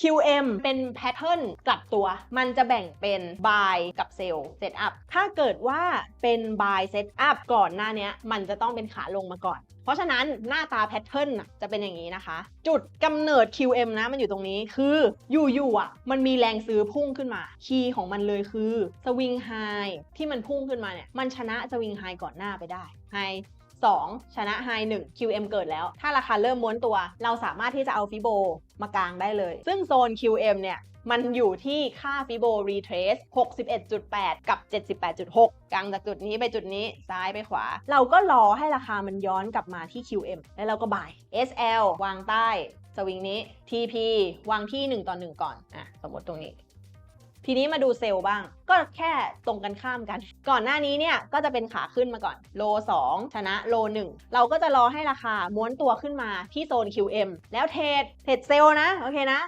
QM เป็นแพทเทิร์นกลับตัว มันจะแบ่งเป็น buy กับ sell setup ถ้าเกิดว่าเป็น buy setup ก่อนหน้าเนี้ยมันจะต้องเป็นขาลงมาก่อน เพราะฉะนั้นหน้าตาแพทเทิร์นจะเป็นอย่างนี้นะคะ จุดกำเนิด QM นะมันอยู่ตรงนี้คืออยู่ๆอะ มันมีแรงซื้อพุ่งขึ้นมา คีย์ของมันเลยคือสวิงไฮที่มันพุ่งขึ้นมาเนี่ย มันชนะสวิงไฮก่อนหน้าไปได้ไฮ 2 ชนะไฮ1 QM เกิดแล้ว ถ้าราคาเริ่มม้วนตัว เราสามารถที่จะเอาฟิโบมากางได้เลย ซึ่งโซน QM เนี่ยมันอยู่ที่ค่าฟิโบรีเทรส61.8 กับ 78.6 กลางจากจุดนี้ไปจุดนี้ซ้ายไปขวา เราก็รอให้ราคามันย้อนกลับมาที่ QM แล้วเราก็บาย SL วางใต้สวิงนี้ TP วางที่ 1 ต่อ 1 ก่อน อะ สมมติตรงนี้ ทีนี้มาดูเซลล์บ้าง ก็แค่ตรงกันข้ามกัน ก่อนหน้านี้เนี่ยก็จะเป็นขาขึ้นมาก่อน โล 2 ชนะโล 1 เราก็จะรอให้ราคาม้วนตัวขึ้นมาที่โซน QM แล้วเทรดเทรดเซลล์นะ โอเคนะ